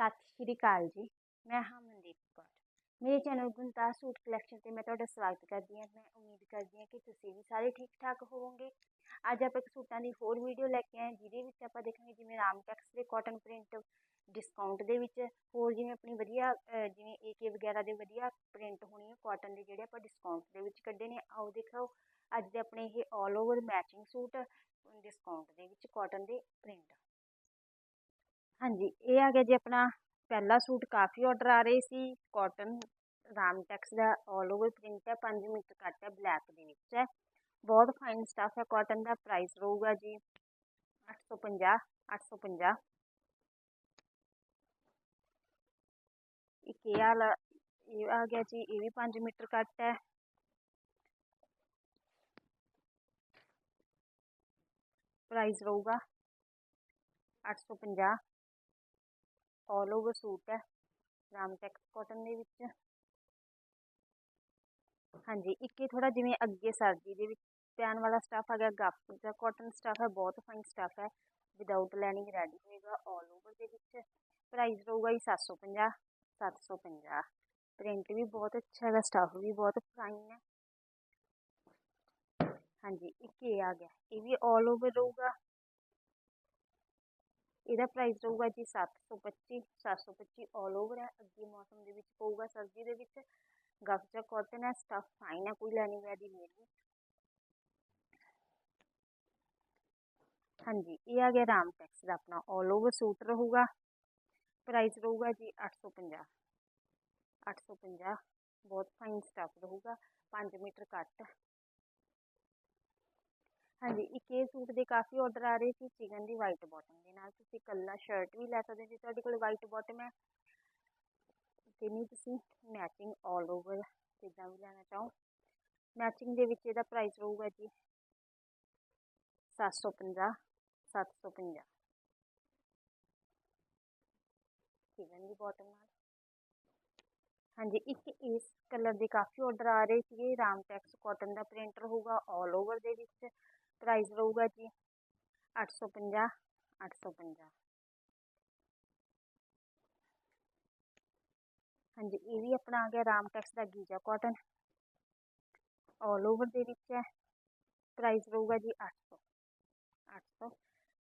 ਸਤਿ ਸ਼੍ਰੀ ਅਕਾਲ ਜੀ, ਮੈਂ ਹਾਂ ਮਨਦੀਪ ਕੌਰ। ਮੇਰੇ ਚੈਨਲ ਗੁੰਤਾ ਸੂਟ ਕਲੈਕਸ਼ਨ ਤੇ ਮੈਂ ਤੁਹਾਡਾ ਸਵਾਗਤ ਕਰਦੀ ਹਾਂ। ਮੈਂ ਉਮੀਦ ਕਰਦੀ ਹਾਂ ਕਿ ਤੁਸੀਂ ਵੀ ਸਾਰੇ ਠੀਕ ਠਾਕ ਹੋਵੋਗੇ। ਅੱਜ ਆਪਾਂ ਇੱਕ ਸੂਟਾਂ ਦੀ ਹੋਰ ਵੀਡੀਓ ਲੈ ਕੇ ਆਏ, ਜਿਹਦੇ ਵਿੱਚ ਆਪਾਂ ਦੇਖਾਂਗੇ ਜਿਵੇਂ ਰਾਮ ਟੈਕਸ ਦੇ ਕਾਟਨ ਪ੍ਰਿੰਟ ਡਿਸਕਾਊਂਟ ਦੇ ਵਿੱਚ, ਹੋਰ ਜਿਵੇਂ ਆਪਣੀ ਵਧੀਆ ਜਿਵੇਂ ਏਕੇ ਵਗੈਰਾ ਦੇ ਵਧੀਆ ਪ੍ਰਿੰਟ ਹੋਣੀ ਹੈ ਕਾਟਨ ਦੇ ਜਿਹੜੇ ਆਪਾਂ ਡਿਸਕਾਊਂਟ ਦੇ ਵਿੱਚ ਕੱਢੇ ਨੇ। ਆਓ ਦੇਖੋ ਅੱਜ ਦੇ ਆਪਣੇ ਇਹ all over matching suit discount ਦੇ ਵਿੱਚ ਕਾਟਨ ਦੇ ਪ੍ਰਿੰਟ ਹਾਂਜੀ ਇਹ ਆ ਗਿਆ ਜੀ ਆਪਣਾ ਪਹਿਲਾ ਸੂਟ ਕਾਫੀ ਆਰਡਰ ਆ ਰਹੇ ਸੀ ਕਾਟਨ ਰਾਮਟੈਕਸ ਦਾ ਆਲ ਓਵਰ ਪ੍ਰਿੰਟ ਹੈ 5 ਮੀਟਰ ਕੱਟ ਹੈ ਬਲੈਕ ਦੇ ਵਿੱਚ ਹੈ ਬਹੁਤ ਫਾਈਨ ਸਟਫ ਹੈ ਕਾਟਨ ਦਾ ਪ੍ਰਾਈਸ ਰਹੂਗਾ ਜੀ 850 850 ਇੱਕ ਇਹ ਵਾਲਾ ਇਹ ਆ ਗਿਆ ਜੀ ਇਹ ਵੀ 5 ਮੀਟਰ ਕੱਟ ਹੈ ਪ੍ਰਾਈਸ ਰਹੂਗਾ 850 ਆਲ ਓਵਰ ਸੂਟ ਹੈ। ਰਾਮਟੈਕਸ ਕਾਟਨ ਦੇ ਵਿੱਚ। ਹਾਂਜੀ, ਇੱਕ ਇਹ ਥੋੜਾ ਜਿਵੇਂ ਅੱਗੇ ਸਰਦੀ ਦੇ ਵਿੱਚ ਪੈਣ ਵਾਲਾ ਸਟਫ ਆ ਗਿਆ ਗੱਪ ਦਾ ਕਾਟਨ ਸਟਫ ਹੈ, ਬਹੁਤ ਫਾਈਨ ਸਟਫ ਹੈ। ਵਿਦਆਊਟ ਲਾਈਨਿੰਗ ਰੈਡੀ ਹੋਏਗਾ ਆਲ ਓਵਰ ਦੇ ਵਿੱਚ। ਪ੍ਰਾਈਸ ਰਹੂਗਾ ਜੀ 750 750 ਪ੍ਰਿੰਟ ਵੀ ਬਹੁਤ ਅੱਛਾ ਹੈਗਾ ਸਟਫ ਵੀ ਬਹੁਤ ਫਾਈਨ ਹੈ। ਹਾਂਜੀ, ਇੱਕ ਇਹ ਆ ਗਿਆ। ਇਹ ਵੀ ਆਲ ਓਵਰ ਰਹੂਗਾ। ਇਹਦਾ ਪ੍ਰਾਈਸ ਰਹੂਗਾ ਜੀ 725 725 ਆਲ ਓਵਰ ਹੈ ਅੱਗੇ ਮੌਸਮ ਦੇ ਵਿੱਚ ਪਊਗਾ ਸਰਦੀ ਦੇ ਵਿੱਚ ਗੱਫਜਾ ਕਾਟਨ ਹੈ ਸਟਫ ਫਾਈਨ ਹੈ ਕੋਈ ਲੈਣੀ ਵੈ ਦੀ ਨਹੀਂ ਹਾਂਜੀ ਇਹ ਆ ਗਿਆ ਰਾਮਟੈਕਸ ਦਾ ਆਪਣਾ ਆਲ ਓਵਰ ਸੂਟ ਰਹੂਗਾ ਪ੍ਰਾਈਸ ਰਹੂਗਾ ਜੀ 850 850 ਬਹੁਤ ਫਾਈਨ ਸਟਫ ਰਹੂਗਾ 5 ਮੀਟਰ ਕੱਟ ਹਾਂਜੀ, ਇੱਕ ਇਹ ਸੂਟ ਦੇ ਕਾਫੀ ਆਰਡਰ ਆ ਰਹੇ ਸੀ ਚਿਕਨ ਦੀ ਵਾਈਟ ਬਾਟਮ ਦੇ ਨਾਲ। ਤੁਸੀਂ ਕੱਲਾ ਸ਼ਰਟ ਵੀ ਲੈ ਸਕਦੇ ਜੇ ਤੁਹਾਡੇ ਕੋਲ ਵਾਈਟ ਬਾਟਮ ਹੈ। ਤੇ ਨਹੀਂ, ਤੁਸੀਂ ਮੈਚਿੰਗ ਆਲ ਓਵਰ ਜਿੱਦਾਂ ਵੀ ਲੈਣਾ ਚਾਹੋ। ਮੈਚਿੰਗ ਦੇ ਵਿੱਚ ਇਹਦਾ ਪ੍ਰਾਈਸ ਰਹੂਗਾ ਜੀ 750 750 ਚਿਕਨ ਦੀ ਬਾਟਮ ਨਾਲ। ਹਾਂਜੀ, ਇੱਕ ਇਸ ਕਲਰ ਦੇ ਕਾਫੀ ਆਰਡਰ ਆ ਰਹੇ ਸੀਗੇ। ਰਾਮ ਟੈਕਸ ਕਾਟਨ ਦਾ ਪ੍ਰਿੰਟ ਰਹੂਗਾ ਆਲ ਓਵਰ ਦੇ ਵਿੱਚ। ਪ੍ਰਾਈਸ ਰਹੂਗਾ ਜੀ 850 850 ਹਾਂਜੀ ਇਹ ਵੀ ਆਪਣਾ ਆ ਗਿਆ ਰਾਮਟੈਕਸ ਦਾ ਗੀਜਾ ਕਾਟਨ ਆਲ ਓਵਰ ਦੇ ਵਿੱਚ ਹੈ ਪ੍ਰਾਈਸ ਰਹੂਗਾ ਜੀ 800 800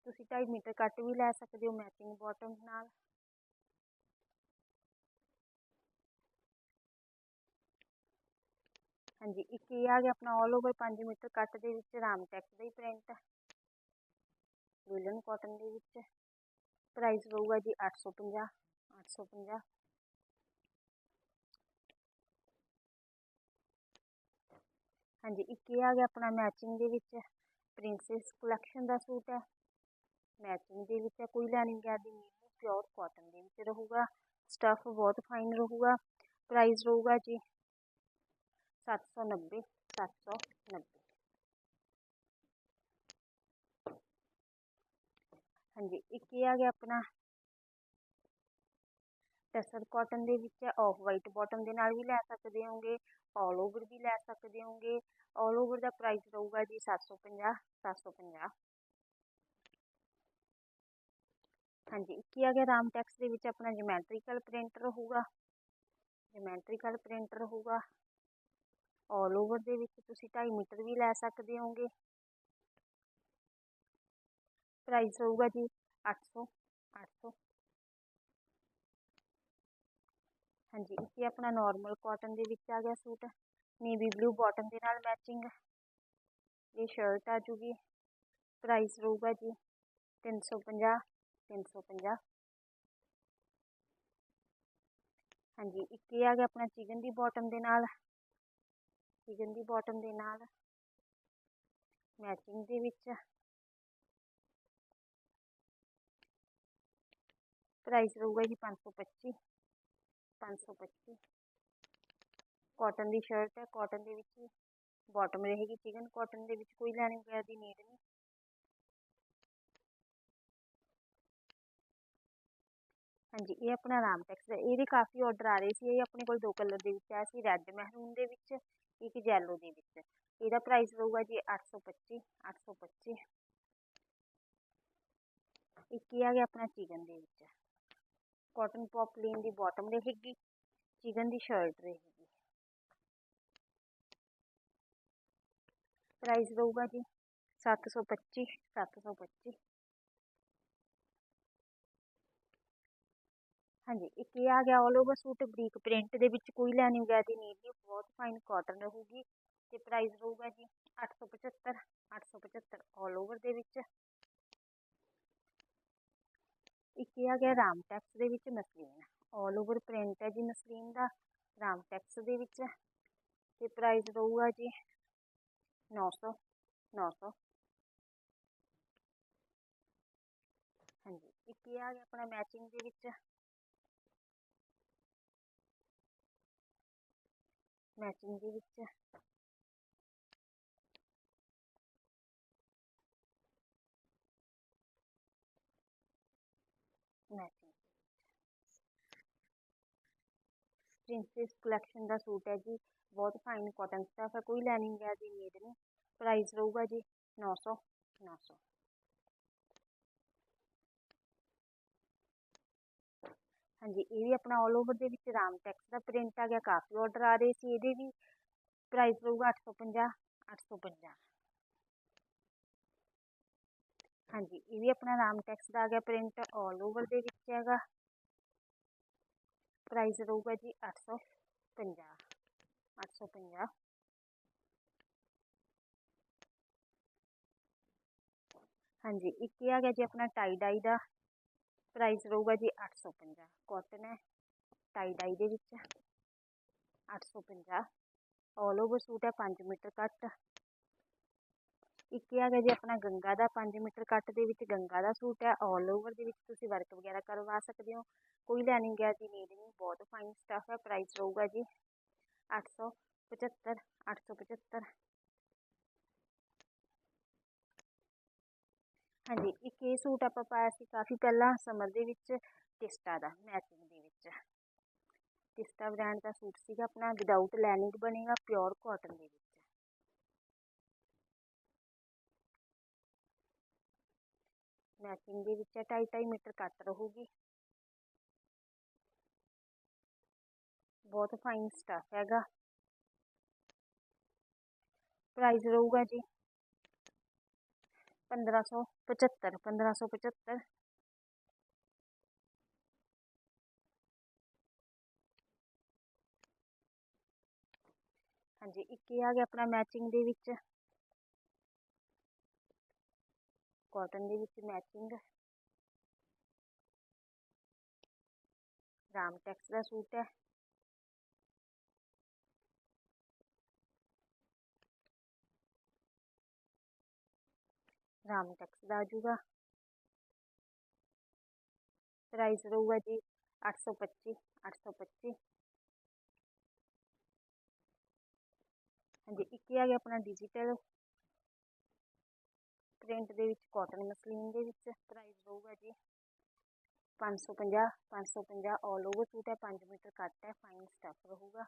ਤੁਸੀਂ 2.5 ਮੀਟਰ ਕੱਟ ਵੀ ਲੈ ਸਕਦੇ ਹੋ ਮੈਚਿੰਗ ਬਾਟਮ ਨਾਲ ਹਾਂਜੀ ਇੱਕ ਇਹ ਆ ਗਿਆ ਆਪਣਾ ਆਲ ਓਵਰ 5 ਮੀਟਰ ਕੱਟ ਦੇ ਵਿੱਚ ਰਾਮਟੈਕਸ ਦਾ ਹੀ ਪ੍ਰਿੰਟ ਵੂਲਨ ਕਾਟਨ ਦੇ ਵਿੱਚ ਪ੍ਰਾਈਸ ਰਹੂਗਾ ਜੀ 850 850 ਹਾਂਜੀ ਇੱਕ ਇਹ ਆ ਗਿਆ ਆਪਣਾ ਮੈਚਿੰਗ ਦੇ ਵਿੱਚ ਪ੍ਰਿੰਸੈਸ ਕਲੈਕਸ਼ਨ ਦਾ ਸੂਟ ਹੈ ਮੈਚਿੰਗ ਦੇ ਵਿੱਚ ਕੋਈ ਲਾਈਨਿੰਗ ਦੀ ਨਹੀਂ ਪਿਓਰ ਕਾਟਨ ਦੇ ਵਿੱਚ ਰਹੂਗਾ ਸਟਫ ਬਹੁਤ ਫਾਈਨ ਰਹੂਗਾ ਪ੍ਰਾਈਸ ਰਹੂਗਾ ਜੀ 790 790 ਹਾਂਜੀ ਇੱਕ ਇਹ ਆ ਗਿਆ ਆਪਣਾ ਟਸਰ ਕਾਟਨ ਦੇ ਵਿੱਚ ਆਫ ਵਾਈਟ ਬਾਟਮ ਦੇ ਨਾਲ ਵੀ ਲੈ ਸਕਦੇ ਹੋਗੇ ਆਲ ਓਵਰ ਵੀ ਲੈ ਸਕਦੇ ਹੋਗੇ ਆਲ ਓਵਰ ਦਾ ਪ੍ਰਾਈਸ ਰਹੂਗਾ ਜੀ 750 750 ਹਾਂਜੀ ਇੱਕ ਹੀ ਆ ਗਿਆ ਰਾਮਟੈਕਸ ਦੇ ਵਿੱਚ ਆਪਣਾ ਜਿਮੈਟ੍ਰੀਕਲ ਪ੍ਰਿੰਟ ਰਹੂਗਾ ਜਿਮੈਟ੍ਰੀਕਲ ਪ੍ਰਿੰਟ ਰਹੂਗਾ ਆਲ ਓਵਰ ਦੇ ਵਿੱਚ ਤੁਸੀਂ 2.5 ਮੀਟਰ ਵੀ ਲੈ ਸਕਦੇ ਹੋਗੇ। ਪ੍ਰਾਈਸ ਰਹੂਗਾ ਜੀ 800 800 ਹਾਂਜੀ ਇਹ ਆਪਣਾ ਨਾਰਮਲ ਕਾਟਨ ਦੇ ਵਿੱਚ ਆ ਗਿਆ ਸੂਟ। ਨੇਵੀ ਬਲੂ ਬਾਟਮ ਦੇ ਨਾਲ ਮੈਚਿੰਗ ਇਹ ਸ਼ਰਟ ਆ ਜੂਗੀ। ਪ੍ਰਾਈਸ ਰਹੂਗਾ ਜੀ 350 350 ਹਾਂਜੀ, ਇੱਕ ਇਹ ਆ ਗਿਆ ਆਪਣਾ ਚਿਕਨ ਦੀ ਬਾਟਮ ਦੇ ਨਾਲ। ਚਿਕਨ ਦੀ ਬਾਟਮ ਦੇ ਨਾਲ ਮੈਚਿੰਗ ਦੇ ਵਿੱਚ। ਪ੍ਰਾਈਸ ਰਹੂਗਾ ਜੀ 525 525 ਕਾਟਨ ਦੀ ਸ਼ਰਟ ਹੈ, ਕਾਟਨ ਦੇ ਵਿੱਚ ਬਾਟਮ ਰਹੇਗੀ ਚਿਕਨ, ਕਾਟਨ ਦੇ ਵਿੱਚ ਕੋਈ ਲੈਣੀ ਵਗੈਰਾ ਦੀ ਨੀਡ ਨਹੀਂ। ਹਾਂਜੀ, ਇਹ ਆਪਣਾ ਰਾਮਟੈਕਸ ਦਾ ਇਹਦੇ ਕਾਫੀ ਆਰਡਰ ਆ ਰਹੇ ਸੀ, ਇਹ ਆਪਣੇ ਕੋਲ ਦੋ ਕਲਰ ਦੇ ਵਿੱਚ ਆਇਆ ਸੀ ਰੈੱਡ ਮਹਿਰੂਨ ਦੇ ਵਿੱਚ ਇੱਕ ਜੈਲੋ ਦੇ ਵਿੱਚ ਇਹਦਾ ਪ੍ਰਾਈਸ ਰਹੂਗਾ ਜੀ 825 825 ਇੱਕ ਹੀ ਆ ਗਿਆ ਆਪਣਾ ਚਿਕਨ ਦੇ ਵਿੱਚ ਕਾਟਨ ਪੌਪਲੀਨ ਦੀ ਬਾਟਮ ਰਹੇਗੀ ਚਿਕਨ ਦੀ ਸ਼ਰਟ ਰਹੇਗੀ ਪ੍ਰਾਈਸ ਰਹੂਗਾ ਜੀ 725 725 ਹਾਂਜੀ, ਇੱਕ ਇਹ ਆ ਗਿਆ ਆਲ ਓਵਰ ਸੂਟ ਬਰੀਕ ਪ੍ਰਿੰਟ ਦੇ ਵਿੱਚ ਕੋਈ ਲਾਈਨਿੰਗ ਵਗੈਰਾ ਦੀ ਨੀਡ ਨਹੀਂ ਬਹੁਤ ਫਾਈਨ ਕਾਟਨ ਰਹੂਗੀ ਤੇ ਪ੍ਰਾਈਸ ਰਹੂਗਾ ਜੀ 875 875 ਆਲ ਓਵਰ ਦੇ ਵਿੱਚ। ਇੱਕ ਇਹ ਆ ਗਿਆ ਰਾਮ ਟੈਕਸ ਦੇ ਵਿੱਚ ਮਸਲੀਨ ਆਲ ਓਵਰ ਪ੍ਰਿੰਟ ਹੈ ਜੀ ਮਸਲੀਨ ਦਾ, ਰਾਮ ਟੈਕਸ ਦੇ ਵਿੱਚ। ਤੇ ਪ੍ਰਾਈਸ ਰਹੂਗਾ ਜੀ 900 900 ਹਾਂਜੀ, ਇੱਕ ਇਹ ਆ ਗਿਆ ਆਪਣਾ ਮੈਚਿੰਗ ਦੇ ਵਿੱਚ। ਮੈਚਿੰਗ ਦੇ ਵਿੱਚ ਮੈਚਿੰਗ ਪ੍ਰਿੰਸੈਸ ਕਲੈਕਸ਼ਨ ਦਾ ਸੂਟ ਹੈ ਜੀ ਬਹੁਤ ਫਾਈਨ ਕਾਟਨ ਸਟਫ ਹੈ ਕੋਈ ਲਾਈਨਿੰਗ ਹੈ ਦੀ ਨੀਡ ਨਹੀਂ ਪ੍ਰਾਈਸ ਰਹੂਗਾ ਜੀ 900 900 ਹਾਂਜੀ, ਇਹ ਵੀ ਆਪਣਾ ਆਲ ਓਵਰ ਦੇ ਵਿੱਚ ਰਾਮ ਟੈਕਸ ਦਾ ਪ੍ਰਿੰਟ ਆ ਗਿਆ, ਕਾਫੀ ਆਰਡਰ ਆ ਰਹੇ ਸੀ, ਇਹਦੇ ਵੀ ਪ੍ਰਾਈਸ ਰਹੂਗਾ 850 850 ਹਾਂਜੀ, ਇਹ ਵੀ ਆਪਣਾ ਰਾਮ ਟੈਕਸ ਦਾ ਆ ਗਿਆ ਪ੍ਰਿੰਟ ਆਲ ਓਵਰ ਦੇ ਵਿੱਚ ਹੈਗਾ। ਪ੍ਰਾਈਸ ਰਹੂਗਾ ਜੀ 850 850 ਹਾਂਜੀ, ਇੱਕ ਇਹ ਆ ਗਿਆ ਜੀ ਆਪਣਾ ਟਾਈ ਡਾਈ ਦਾ। ਪ੍ਰਾਈਸ ਰਹੂਗਾ ਜੀ 850 ਕਾਟਨ ਹੈ ਟਾਈ ਡਾਈ ਦੇ ਵਿੱਚ 850 ਆਲ ਓਵਰ ਸੂਟ ਹੈ 5 ਮੀਟਰ ਕੱਟ। ਇੱਕ ਆ ਗਿਆ ਜੀ ਆਪਣਾ ਗੰਗਾ ਦਾ 5 ਮੀਟਰ ਕੱਟ ਦੇ ਵਿੱਚ ਗੰਗਾ ਦਾ ਸੂਟ ਹੈ ਆਲ ਓਵਰ ਦੇ ਵਿੱਚ ਤੁਸੀਂ ਵਰਕ ਵਗੈਰਾ ਕਰਵਾ ਸਕਦੇ ਹੋ। ਕੋਈ ਲੈਣੀ ਗਿਆ ਜੀ ਨੀਡ ਨਹੀਂ, ਬਹੁਤ ਫਾਈਨ ਸਟਫ ਹੈ ਪ੍ਰਾਈਸ ਰਹੂਗਾ ਜੀ 875 875 ਹਾਂਜੀ ਇੱਕ ਇਹ ਸੂਟ ਆਪਾਂ ਪਾਇਆ ਸੀ ਕਾਫੀ ਪਹਿਲਾਂ ਸਮਰ ਦੇ ਵਿੱਚ ਟਿਸਟਾ ਦਾ ਮੈਚਿੰਗ ਦੇ ਵਿੱਚ ਟਿਸਟਾ ਬ੍ਰਾਂਡ ਦਾ ਸੂਟ ਸੀਗਾ ਆਪਣਾ ਵਿਦਆਊਟ ਲਾਈਨਿੰਗ ਬਣੇਗਾ ਪਿਓਰ ਕਾਟਨ ਦੇ ਵਿੱਚ ਮੈਚਿੰਗ ਦੇ ਵਿੱਚ ਢਾਈ ਢਾਈ ਮੀਟਰ ਕੱਟ ਰਹੂਗੀ ਬਹੁਤ ਫਾਈਨ ਸਟਫ ਹੈਗਾ ਪ੍ਰਾਈਸ ਰਹੂਗਾ ਜੀ 1575 1575 ਹਾਂਜੀ ਇੱਕ ਇਹ ਆ ਗਿਆ ਆਪਣਾ ਮੈਚਿੰਗ ਦੇ ਵਿੱਚ ਕਾਟਨ ਦੇ ਵਿੱਚ ਮੈਚਿੰਗ ਰਾਮ ਟੈਕਸ ਦਾ ਸੂਟ ਹੈ ਰਾਮ ਟੈਕਸ ਦਾ ਆ ਆਜੂਗਾ ਪ੍ਰਾਈਸ ਰਹੂਗਾ ਜੀ 825 825 ਹਾਂਜੀ, ਇੱਕ ਆ ਗਿਆ ਆਪਣਾ ਡਿਜੀਟਲ ਪ੍ਰਿੰਟ ਦੇ ਵਿੱਚ ਕਾਟਨ ਮਸਲੀਨ ਦੇ ਵਿੱਚ ਪ੍ਰਾਈਸ ਰਹੂਗਾ ਜੀ 550 550 ਆਲ ਓਵਰ ਸੂਟ ਹੈ 5 ਮੀਟਰ ਕੱਟ ਹੈ ਫਾਈਨ ਸਟਫ ਰਹੂਗਾ।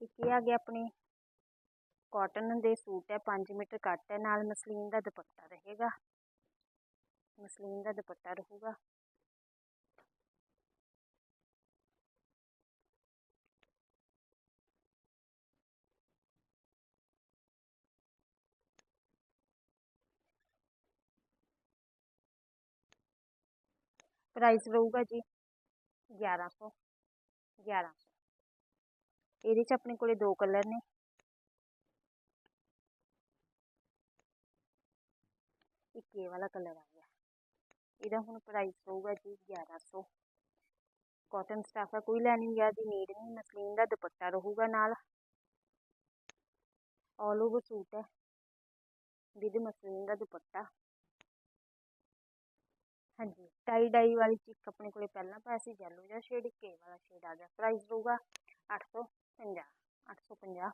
ਇੱਕ ਇਹ ਆ ਗਿਆ ਆਪਣੀ ਕਾਟਨ ਦੇ ਸੂਟ ਹੈ 5 ਮੀਟਰ ਕੱਟ ਹੈ ਨਾਲ ਮਸਲੀਨ ਦਾ ਦੁਪੱਟਾ ਰਹੇਗਾ ਮਸਲੀਨ ਦਾ ਦੁਪੱਟਾ ਰਹੂਗਾ ਪ੍ਰਾਈਸ ਰਹੂਗਾ ਜੀ 1100 1100 ਇਹਦੇ ਚ ਆਪਣੇ ਕੋਲੇ ਦੋ ਕਲਰ ਨੇ ਇੱਕ ਇਹ ਵਾਲਾ ਕਲਰ ਆ ਗਿਆ ਇਹਦਾ ਹੁਣ ਪ੍ਰਾਈਸ ਹੋਊਗਾ ਜੀ 1100 ਕਾਟਨ ਸਟਾਫ ਹੈ ਕੋਈ ਲੈਣੀ ਗਿਆ ਦੀ ਨੀਡ ਨਹੀਂ, ਮਸਲੀਨ ਦਾ ਦੁਪੱਟਾ ਰਹੂਗਾ ਨਾਲ। ਆਲ ਓਵਰ ਸੂਟ ਹੈ। ਵਿਦ ਮਸਲੀਨ ਦਾ ਦੁਪੱਟਾ। ਹਾਂਜੀ ਟਾਈ ਡਾਈ ਵਾਲੀ ਚਿੱਕ ਆਪਣੇ ਕੋਲੇ ਪਹਿਲਾਂ ਪਾਇਆ ਸੀ ਯੈਲੋ ਜਿਹਾ ਸ਼ੇਡ ਕੇ ਵਾਲਾ ਸ਼ੇਡ ਆ ਗਿਆ। ਪ੍ਰਾਈਸ ਰਹੂਗਾ 850 850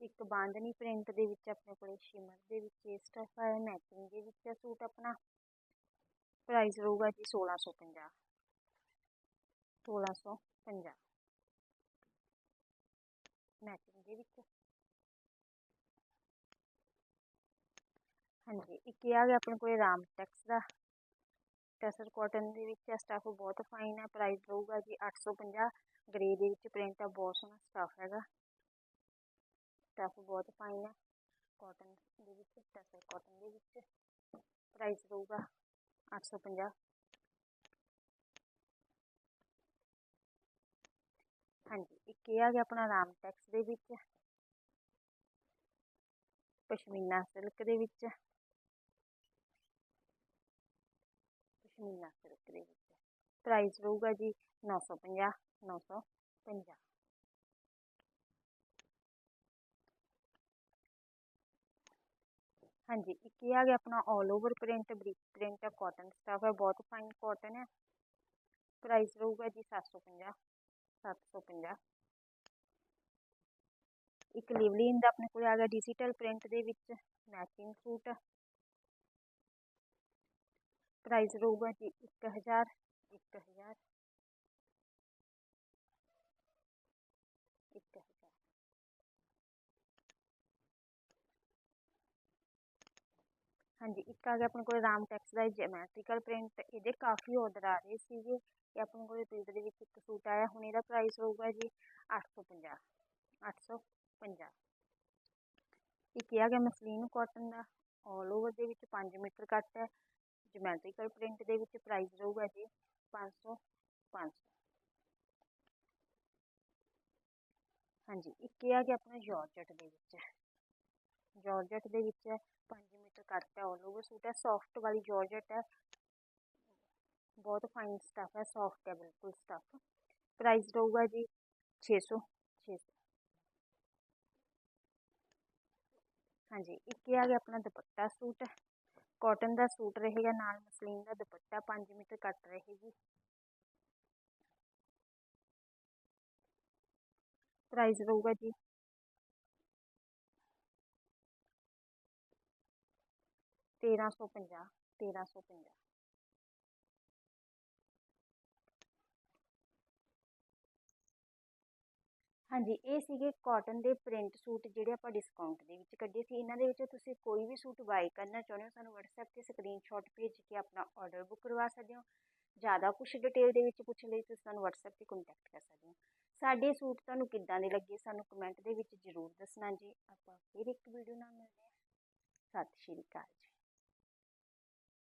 ਇੱਕ ਬਾਂਦਨੀ ਪ੍ਰਿੰਟ ਦੇ ਵਿੱਚ ਆਪਣੇ ਕੋਲੇ ਸ਼ਿਮਰ ਦੇ ਵਿੱਚ ਇਹ ਸਟਫ ਆਇਆ ਮੈਚਿੰਗ ਦੇ ਵਿੱਚ ਸੂਟ ਆਪਣਾ ਪ੍ਰਾਈਸ ਰਹੂਗਾ ਜੀ 1650 1650 ਮੈਚਿੰਗ ਦੇ ਵਿੱਚ ਹਾਂਜੀ ਇੱਕ ਇਹ ਆ ਗਿਆ ਆਪਣੇ ਕੋਲ ਰਾਮ ਟੈਕਸ ਦਾ ਟਸਰ ਕਾਟਨ ਦੇ ਵਿੱਚ ਸਟੱਫ ਬਹੁਤ ਫਾਈਨ ਹੈ ਪ੍ਰਾਈਸ ਰਹੂਗਾ ਜੀ 850 ਗ੍ਰੇ ਦੇ ਵਿੱਚ ਪ੍ਰਿੰਟ ਆ ਬਹੁਤ ਸੋਹਣਾ ਸਟੱਫ ਹੈਗਾ ਸਟੱਫ ਬਹੁਤ ਫਾਈਨ ਹੈ ਕਾਟਨ ਦੇ ਵਿੱਚ ਟਸਰ ਕਾਟਨ ਦੇ ਵਿੱਚ ਪ੍ਰਾਈਸ ਰਹੂਗਾ 850 ਹਾਂਜੀ ਇੱਕ ਇਹ ਆ ਗਿਆ ਆਪਣਾ ਰਾਮ ਟੈਕਸ ਦੇ ਵਿੱਚ ਪਸ਼ਮੀਨਾ ਸਿਲਕ ਦੇ ਵਿੱਚ ਪਸ਼ਮੀਨਾ ਸਿਲਕ ਦੇ ਵਿੱਚ ਪ੍ਰਾਈਸ ਰਹੂਗਾ ਜੀ 950 950 ਹਾਂਜੀ, ਇੱਕ ਇਹ ਆ ਗਿਆ ਆਪਣਾ ਆਲ ਓਵਰ ਪ੍ਰਿੰਟ ਬਰੀਕ ਪ੍ਰਿੰਟ ਹੈ ਕਾਟਨ ਸਟਾਫ ਹੈ ਬਹੁਤ ਫਾਈਨ ਕਾਟਨ ਹੈ ਪ੍ਰਾਈਸ ਰਹੂਗਾ ਜੀ 750 750 ਇੱਕ ਲਿਵਲੀਨ ਦਾ ਆਪਣੇ ਕੋਲ ਆ ਗਿਆ ਡਿਜੀਟਲ ਪ੍ਰਿੰਟ ਦੇ ਵਿੱਚ ਮੈਚਿੰਗ ਸੂਟ ਪ੍ਰਾਈਸ ਰਹੂਗਾ ਜੀ 1000 1000 1000 ਹਾਂਜੀ, ਇੱਕ ਆ ਗਿਆ ਆਪਣੇ ਕੋਲ ਰਾਮ ਟੈਕਸ ਦਾ ਜੈਮੈਟ੍ਰੀਕਲ ਪ੍ਰਿੰਟ ਇਹਦੇ ਕਾਫੀ ਆਰਡਰ ਆ ਰਹੇ ਸੀਗੇ ਇਹ ਆਪਣੇ ਕੋਲ ਪ੍ਰਿੰਟ ਦੇ ਵਿੱਚ ਇੱਕ ਸੂਟ ਆਇਆ, ਹੁਣ ਇਹਦਾ ਪ੍ਰਾਈਸ ਹੋਊਗਾ ਜੀ 850 850 ਇੱਕ ਇਹ ਆ ਗਿਆ ਮਸਲੀਨ ਕਾਟਨ ਦਾ ਆਲ ਓਵਰ ਦੇ ਵਿੱਚ 5 ਮੀਟਰ ਕੱਟ ਹੈ ਜਮੈਟ੍ਰੀਕਲ ਪ੍ਰਿੰਟ ਦੇ ਵਿੱਚ ਪ੍ਰਾਈਸ ਰਹੂਗਾ ਜੀ 500 500 ਹਾਂਜੀ, ਇੱਕ ਇਹ ਆ ਗਿਆ ਆਪਣਾ ਜਾਰਜਟ ਦੇ ਵਿੱਚ। ਜਾਰਜਟ ਦੇ ਵਿੱਚ 5 ਮੀਟਰ ਕੱਟ ਹੈ ਆਲ ਓਵਰ ਸੂਟ ਹੈ ਸੌਫਟ ਵਾਲੀ ਜਾਰਜਟ ਹੈ ਬਹੁਤ ਫਾਈਨ ਸਟਫ ਹੈ ਸੌਫਟ ਹੈ ਬਿਲਕੁਲ ਸਟਫ ਪ੍ਰਾਈਸ ਰਹੂਗਾ ਜੀ 600 600 ਹਾਂਜੀ ਇੱਕ ਇਹ ਆ ਗਿਆ ਆਪਣਾ ਦੁਪੱਟਾ ਸੂਟ ਕਾਟਨ ਦਾ ਸੂਟ ਰਹੇਗਾ ਨਾਲ ਮਸਲੀਨ ਦਾ ਦੁਪੱਟਾ 5 ਮੀਟਰ ਕੱਟ ਰਹੇਗੀ ਪ੍ਰਾਈਸ ਰਹੂਗਾ ਜੀ ਤੇਰਾਂ ਸੌ ਪੰਜਾਹ, ਤੇਰਾਂ ਸੌ ਪੰਜਾਹ। ਹਾਂਜੀ, ਇਹ ਸੀਗੇ ਕਾਟਨ ਦੇ ਪ੍ਰਿੰਟ ਸੂਟ ਜਿਹੜੇ ਆਪਾਂ ਡਿਸਕਾਊਂਟ ਦੇ ਵਿੱਚ ਕੱਢੇ ਸੀ। ਇਹਨਾਂ ਦੇ ਵਿੱਚ ਤੁਸੀਂ ਕੋਈ ਵੀ ਸੂਟ ਬਾਈ ਕਰਨਾ ਚਾਹੁੰਦੇ ਹੋ, ਸਾਨੂੰ WhatsApp ਤੇ ਸਕਰੀਨਸ਼ਾਟ ਭੇਜ ਕੇ ਆਪਣਾ ਆਰਡਰ ਬੁੱਕ ਕਰਵਾ ਸਕਦੇ ਹੋ। ਜ਼ਿਆਦਾ ਕੁਝ ਡਿਟੇਲ ਦੇ ਵਿੱਚ ਪੁੱਛਣ ਲਈ ਤੁਸੀਂ ਸਾਨੂੰ WhatsApp ਤੇ ਕੰਟੈਕਟ ਕਰ ਸਕਦੇ ਹੋ। ਸਾਡੇ ਸੂਟ ਤੁਹਾਨੂੰ ਕਿੱਦਾਂ ਦੇ ਲੱਗੇ, ਸਾਨੂੰ ਕਮੈਂਟ ਦੇ ਵਿੱਚ ਜ਼ਰੂਰ ਦੱਸਣਾ ਜੀ। ਆਪਾਂ ਫਿਰ ਇੱਕ ਵੀਡੀਓ ਨਾਲ ਮਿਲਦੇ ਹਾਂ। ਸਤਿ ਸ਼੍ਰੀ ਅਕਾਲ ਜੀ।